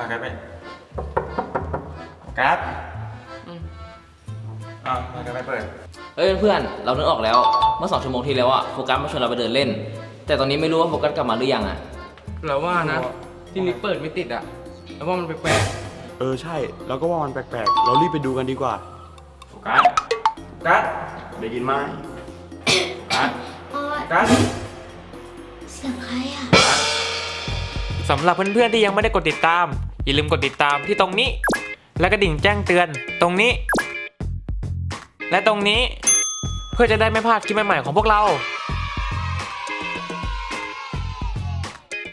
มากันไปกัสอ่ามากันไปเปิด เอ้ยเพื่อนๆเรานึกออกแล้ว เมื่อสองชั่วโมงที่แล้วอะโฟกัสมาชวนเราไปเดินเล่น แต่ตอนนี้ไม่รู้ว่าโฟกัสกลับมาหรือยังอะเราว่านะ ที่นี่เปิดไม่ติดอะแล้วว่ามันแปลกเออใช่เราก็ว่ามันแปลกๆ เรารีบไปดูกันดีกว่าโฟกัสกัสได้ยินไหมกัสโอ๊ยกัสเสียงใครอะ สำหรับเพื่อนๆที่ยังไม่ได้กดติดตาม อย่าลืมกดติดตามที่ตรงนี้ และกระดิ่งแจ้งเตือนตรงนี้ และตรงนี้ เพื่อจะได้ไม่พลาดคลิปใหม่ๆของพวกเรา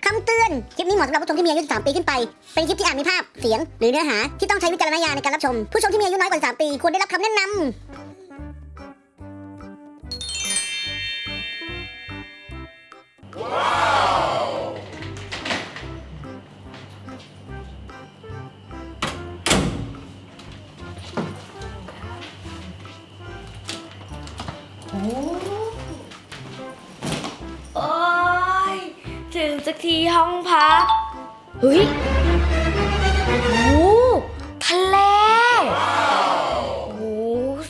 คำเตือน คลิปนี้เหมาะสำหรับผู้ชมที่มีอายุ 13 ปีขึ้นไป เป็นคลิปที่อาจมีภาพ เสียง หรือเนื้อหาที่ต้องใช้วิจารณญาณในการรับชม ผู้ชมที่มีอายุน้อยกว่า 13 ปีควรได้รับคำแนะนำโที่ห้องพักเฮ้ยโอ้โหทะเลโอ้โห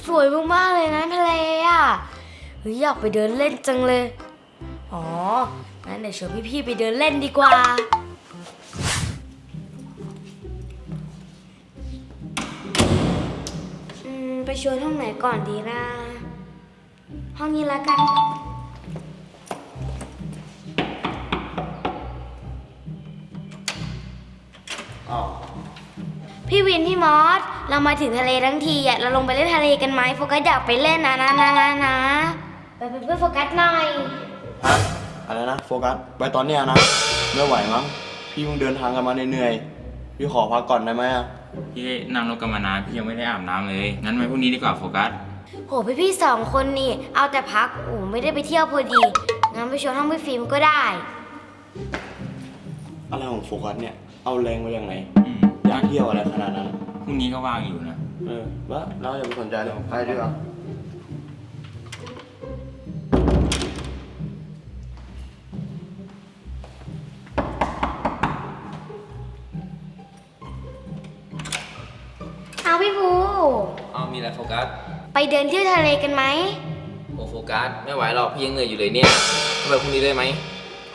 สวยมากๆเลยนะทะเลอะเฮ้ยอยากไปเดินเล่นจังเลย อ๋อ งั้นเดี๋ยวชวนพี่ๆไปเดินเล่นดีกว่า อืม ไปชวนห้องไหนก่อนดีนะ ห้องนี้ละกัน วินพี่มอส เรามาถึงทะเลทั้งทีอะเราลงไปเล่นทะเลกันไหมโฟกัสอยากไปเล่นนะนะนะนะนะไปเป็นเพื่อนโฟกัสหน่อยฮะอะไรนะโฟกัสไปตอนเนี้ยนะไม่ไหวมั้งพี่เพิ่งเดินทางกันมาเหนื่อยๆพี่ขอพักก่อนได้ไหมอะพี่นั่งรถกันมานานพี่ยังไม่ได้อาบน้ำเลย งั้นไว้พรุ่งนี้ดีกว่าโฟกัส โหพี่พี่ๆสองคนนี่ เอาแต่พักโอ้ไม่ได้ไปเที่ยวพอดีงั้นไปชวนห้องพี่ฟิล์มก็ได้ อะไรของโฟกัสเนี่ย เอาแรงมาอย่างไหนอื มอยากเที่ยวอะไรขนาดนั้น พรุ่งนี้ก็ว่างอยู่นะ เออวะเราอย่าไปสนใจเลยไปดีกว่าเอาพี่ภูเอามีอะไรโฟกัสไปเดินเที่ยวทะเลกันไหม โอ้โฟกัสไม่ไหวหรอกพี่ยังเหนื่อยอยู่เลยเนี่ยทำไมพรุ่งนี้ได้ไหม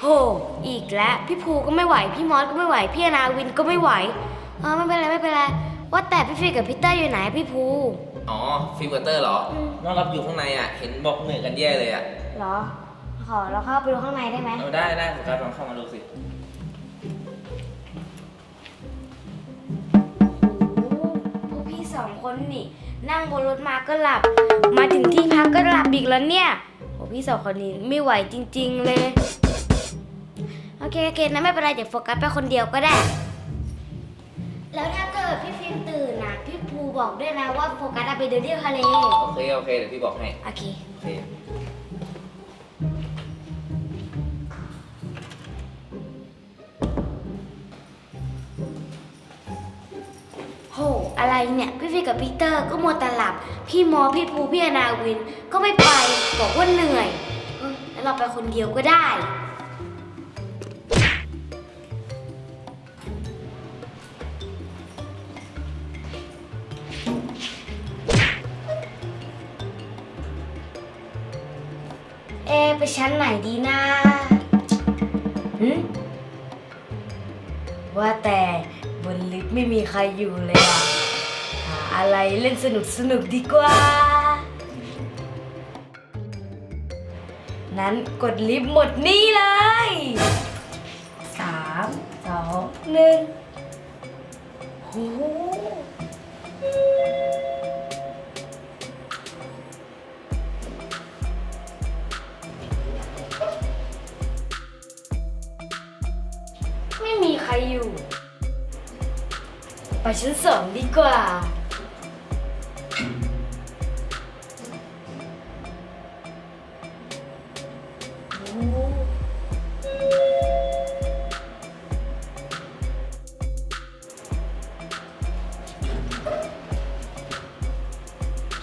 โห อีกแล้ว พี่ภูก็ไม่ไหว พี่มอสก็ไม่ไหว พี่อนาวินก็ไม่ไหว เออไม่เป็นไรไม่เป็นไร ว่าแต่พี่ฟิล์มกับพี่เต้ยอยู่ไหนพี่ภูอ๋อฟิล์มกับเตอร์เหรออืมนอนรับอยู่ข้างในอะเห็นบอกเหนื่อยกันแย่เลยอะเหรอ ขอเราเข้าไปดูข้างในได้ไหมเอาได้ได้โฟกัสลองเข้ามาดูสิ พวกพี่สองคนนี่ นั่งบนรถมาก็หลับ มาถึงที่พักก็หลับอีกแล้วเนี่ยโอ้พี่สองคนนี้ไม่ไหวจริง ๆ เลย โอเคโอเคนะไม่เป็นไรเดี๋ยวโฟกัสไปคนเดียวก็ได้ แล้วถ้าเกิดพี่ฟิล์มตื่นนะพี่ภูบอกด้วยนะว่าโฟกัสอะไปเดินเที่ยวทะเล โอเค โอเค เดี๋ยวพี่บอกให้ โอเค โอเค โห อะไรเนี่ย พี่ฟิล์มกับพีเตอร์ก็มัวแต่หลับ พี่มอ พี่ภู พี่อนาวิน ก็ไม่ไป บอกว่าเหนื่อยเออแล้วเราไปคนเดียวก็ได้ เอไปชั้นไหนดีนะหึว่าแต่บนลิฟต์ไม่มีใครอยู่เลยอะหาอะไรเล่นสนุกสนุกดีกว่า นั้นกดลิฟต์หมดนี่เลยสามสองหนึ่งโอ้ ไปชั้นสองดีกว่า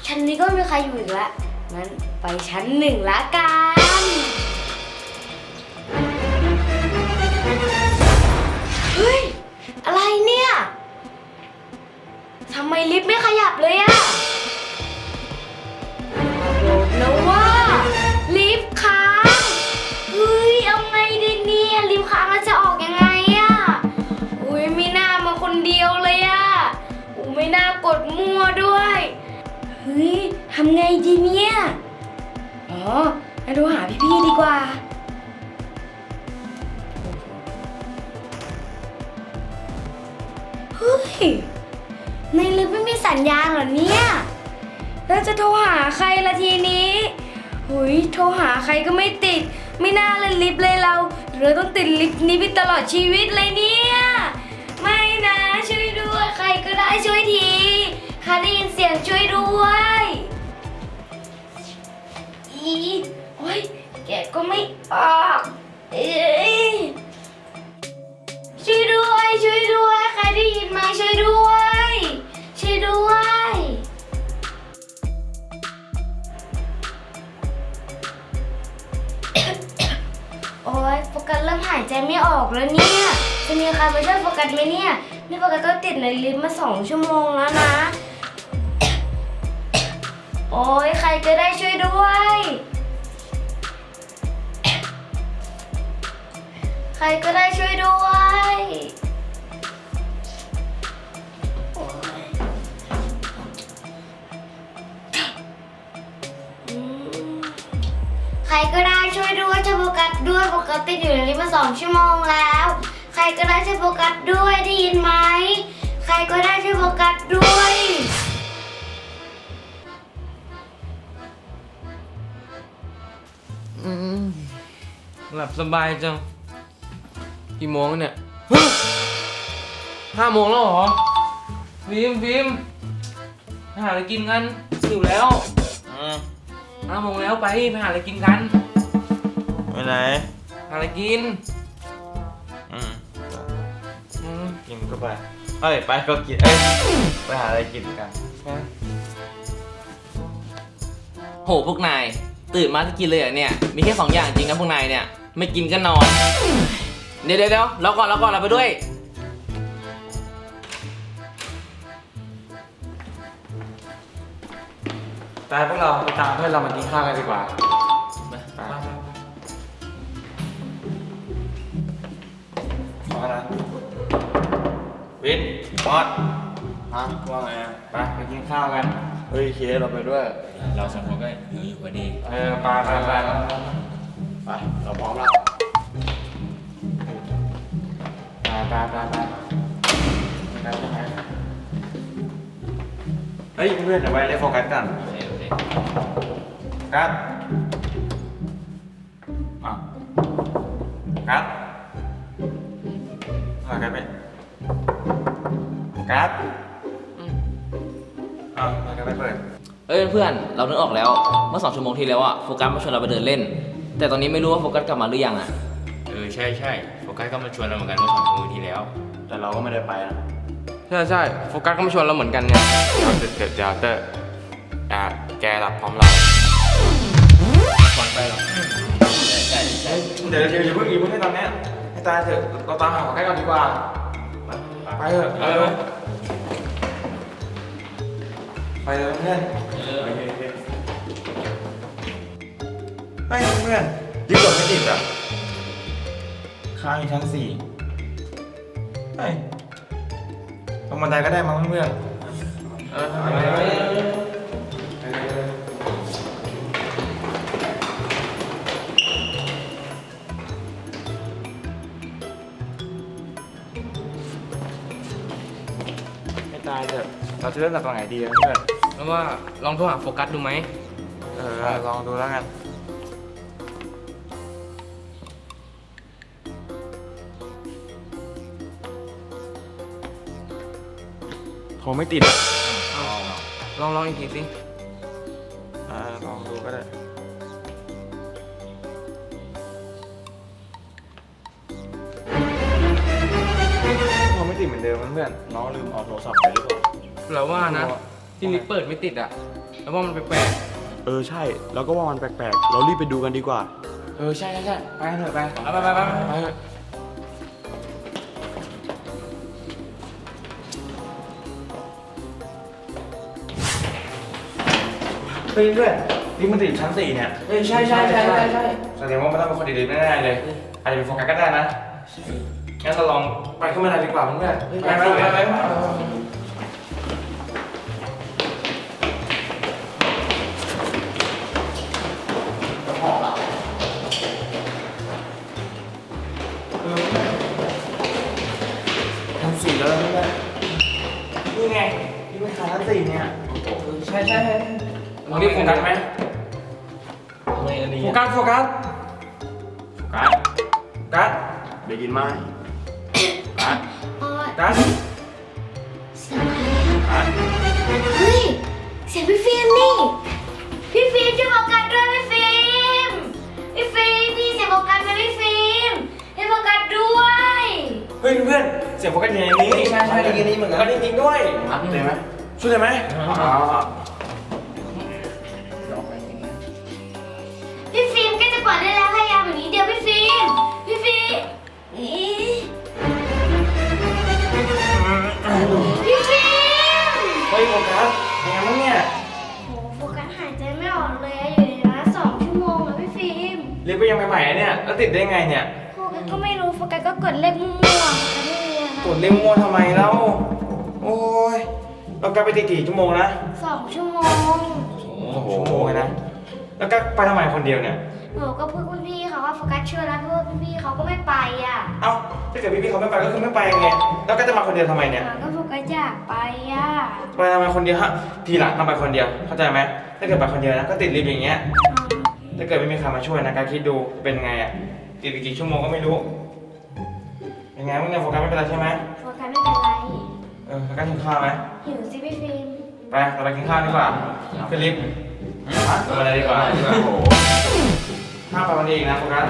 ชั้นนี้ก็ไม่มีใครอยู่อีกแล้วงั้นไปชั้นหนึ่งละกัน ฮ้ยทำไงดีเนี่ย อ๋องั้นโทรหาพี่ๆดีกว่า เฮ้ย ในลิฟต์ไม่มีสัญญาณเหรอเนี่ย แล้วจะโทรหาใครละทีนี้หุยโทรหาใครก็ไม่ติด ไม่น่าเลยลิฟต์เลยเราเราต้องติดลิฟต์นี้ไปตลอดชีวิตเลยเนี่ย ไม่นะช่วยด้วยใครก็ได้ช่วยที ใครได้ยินเสียงช่วยด้วย อีโอ้ยแกะก็ไม่ออกเอ้ยช่วยด้วย ช่วยด้วย ใครได้ยินไหมช่วยด้วย ช่วยด้วย โอ้ยโฟกัสเริ่มหายใจไม่ออกแล้วเนี่ย จะมีใครมาช่วยโฟกัสไหมเนี่ย นี่โฟกัสก็ติดในลิฟต์มาสองชั่วโมงแล้วนะ โอ้ยใครก็ได้ช่วยด้วย ใครก็ได้ช่วยด้วยโอ๊ยอืมใครก็ได้ช่วยด้วยช่วยโฟกัสด้วยโฟกัสติดอยู่ในลิฟต์มาสองชั่วโมงแล้ว ใครก็ได้ช่วยโฟกัสด้วยได้ยินไหม ใครก็ได้ช่วยโฟกัสด้วย หลับสบายจัง กี่โมงแล้วเนี่ยห้าโมงแล้วเหรอฟิล์มฟิล์มไปหาอะไรกินกันหิวแล้วอืมห้าโมงแล้วไปไปหาอะไรกินกันไปไหนหาอะไรกินอืมอืมกินก็ไปเอ้ยไปก็กินเอ้ยไปหาอะไรกินกันไปโหพวกนายตื่นมาจะกินเลยเหรอเนี่ย มีแค่สองอย่างจริงนะพวกนายเนี่ย ไม่กินก็นอน เดี๋ยวเดี๋ยวเดี๋ยวเราก่อนเราก่อนเราไปด้วยแต่พวกเราไปตามเพื่อนเรามากินข้าวกันดีกว่าขอนะวินมอสฮะว่าไงอะไปไปกินข้าวกัน เฮ้ยเคสเราไปด้วย เราสองคนก็หิวอยู่พอดี เออไปไปไป ไปเราพร้อมแล้วไปไปไปไปเฮ้ยเพื่อนเดี๋ยวไปเล่นโฟกัสกันคโอเคกัสอะกัสมากัสไปกัสอะมากัสไปเปิดเอ้ยเพื่อนเรานึกออกแล้ว เมื่อสองชั่วโมงที่แล้วอะโฟกัสมาชวนเราไปเดินเล่น แต่ตอนนี้ไม่รู้ว่าโฟกัสกลับมาหรือยังอะเออใช่ใช่โฟกัสก็มาชวนเราเหมือนกันเมื่อสองชั่วโมงที่แล้ว แต่เราก็ไม่ได้ไปนะใช่ใช่โฟกัสก็มาชวนเราเหมือนกันเนี่ยเดี๋ยวเดี๋ยวเดี๋ยวเตอร์อะแกหลับพร้อมเราก่อนไปหรอเดี๋ยวเดี๋ยวอย่าเพิ่งอย่าเพิ่งให้ตอนเนี้ยให้ตายเถอะเราตามหาของใกล้ก่อนดีกว่าไปเถอะเออไปเลยเพื่อน ไปเพื่อนยึดกดไม่ติดอะค้างอยู่ชั้นสี่ไปลงบันไดก็ได้มั้งเพื่อนเออไปเลยไปเลยไม่ตายเถอะเราจะเริ่มจากตรงไหนดีอะเพื่อนแล้วว่าลองโทรหาโฟกัสดูไหม เออลองดูแล้วกัน โทรไม่ติดอะลองลองอีกทีสิอ่าลองดูก็ได้โทรไม่ติดเหมือนเดิมเพื่อนน้องลืมเอาโทรศัพท์ไปหรือเปล่า เราว่านะ ที่ลิฟต์เปิดไม่ติดอะแล้วว่ามันแปลกเออใช่เราก็ว่ามันแปลกๆ เรารีบไปดูกันดีกว่าเออ ใช่ใช่ใช่ไปกันเถอะไปๆไปไปไปไป ไปเถอะ เฮ้ยเพื่อนนี่มันติดชั้นสี่เนี่ยเฮ้ยใช่ใช่ใช่ใช่ใช่ แสดงว่ามันต้องเป็นคนดีๆแน่ๆเลยอาจจะเป็นโฟกัสก็ได้นะงั้นเราลองไปขึ้นมาได้ดีกว่าเพื่อนๆไปไปไปไป มึงเรียกโฟกัสไหมทำไมอันนี้โฟกัสโฟกัสโฟกัสโฟกัสได้ยินไหมกัสโอ๊ยกัสเสียงใครอะเฮ้ยเสียงพี่ฟิล์มนี่ พี่ฟิล์มช่วยโฟกัสด้วยพี่ฟิล์มพี่ฟิล์มพี่เสียงโฟกัสไหมพี่ฟิล์มให้โฟกัสด้วย เฮ้ยเพื่อนเสียงโฟกัสอยู่ในนี้ใช่ใช่ได้ยินนี้เหมือนโฟกักันสจริงๆด้วยได้ไหมช่วยได้ไหมอ๋อ ใหม่ๆอะเนี่ย แล้วติดได้ไงเนี่ย โฟกัสก็ไม่รู้โฟกัสก็กดเลขมั่วๆโฟกัสไม่มีอะกดเล่มมั่วทำไมเล่าโอ้ย เรากลับไปติดกี่ชั่วโมงนะสองชั่วโมงโอ้โหชั่วโมงเลยนะ แล้วก็ไปทำไมคนเดียวเนี่ย หนูก็พูดคุณพี่เขาว่าโฟกัสช่วยแล้วเพราะว่าพี่ๆเขาก็ไม่ไปอะเอ้า ถ้าเกิดพี่ๆเขาไม่ไปก็คือไม่ไปไง แล้วก็จะมาคนเดียวทำไมเนี่ยอ่าก็โฟกัสอยากไปอะไปทำไมคนเดียวฮะ ทีหลังต้องไปคนเดียว เข้าใจไหมถ้าเกิดไปคนเดียวนะก็ติดลิฟต์อย่างเงี้ย ถ้าเกิดไม่มีใครมาช่วยนะการคิดดูเป็นไงอะติดไปกี่ชั่วโมงก็ไม่รู้ยังไงมึงเนี่ยโฟกัสไม่เป็นไรใช่ไหมโฟกัสไม่เป็นไรเออโฟกัสกินข้าวไหมหิวสิพี่ฟิล์มไปเราไปกินข้าวดีกว่าขึ้นลิฟต์ลงมาเลยดีกว่าโอ้โหห้ามไปวันนี้อีกนะโฟกัส